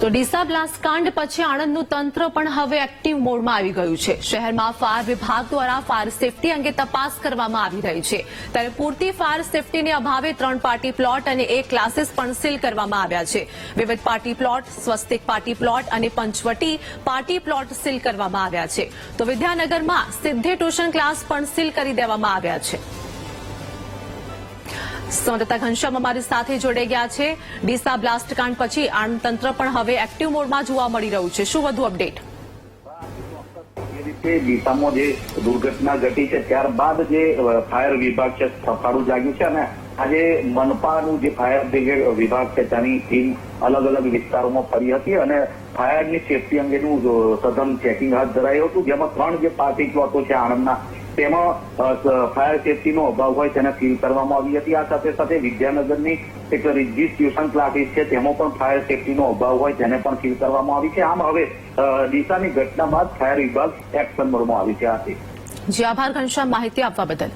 તો ડીસા બ્લાસ્ટ કાંડ પછી આણંદનું તંત્ર પણ હવે એક્ટિવ મોડમાં આવી ગયું છે. શહેરમાં ફાયર વિભાગ દ્વારા ફાયર સેફટી અંગે તપાસ કરવામાં આવી રહી છે. ત્યારે પૂરતી ફાયર સેફટીને અભાવે ત્રણ પાર્ટી પ્લોટ અને એક ક્લાસીસ પણ સીલ કરવામાં આવ્યા છે. વિવિધ party plot, Swastik party plot અને પંચવટી પાર્ટી પ્લોટ સીલ કરવામાં આવ્યા છે. તો વિદ્યાનગરમાં સિદ્ધે ટ્યુશન ક્લાસ પણ સીલ કરી દેવામાં આવ્યા છે. સંવાદદાતા ઘનશ્યામ અમારી સાથે જોડાઈ ગયા છે. ડીસા બ્લાસ્ટ કાંડ પછી આણંદ તંત્ર પણ હવે એક્ટિવ મોડમાં જોવા મળી રહ્યું છે. શું વધુ અપડેટ? રીતે ડીસામાં જે દુર્ઘટના ઘટી છે, ત્યારબાદ જે ફાયર વિભાગ છે સફાળું જાગ્યું છે અને આજે મનપાનું જે ફાયર બ્રિગેડ વિભાગ છે, તેની ટીમ અલગ અલગ વિસ્તારોમાં ફરી હતી અને ફાયરની સેફટી અંગેનું સઘન ચેકિંગ હાથ ધરાયું હતું, જેમાં ત્રણ જે પાર્ટી પ્લોટો છે, આણંદના તેમાં ફાયર સેફટીનો અભાવ હોય તેને ફીલ કરવામાં આવી હતી. આ સાથે સાથે વિદ્યાનગરની એક રિજિસ ટ્યુશન ક્લાસીસ છે, તેમાં પણ ફાયર સેફટીનો અભાવ હોય તેને પણ ફીલ કરવામાં આવી છે. આમ હવે દિશાની ઘટના બાદ ફાયર વિભાગ એક્શન મોડમાં આવી છે. આથી જી, આભાર ઘનશ્યામ. માહિતી આપવા બદલ.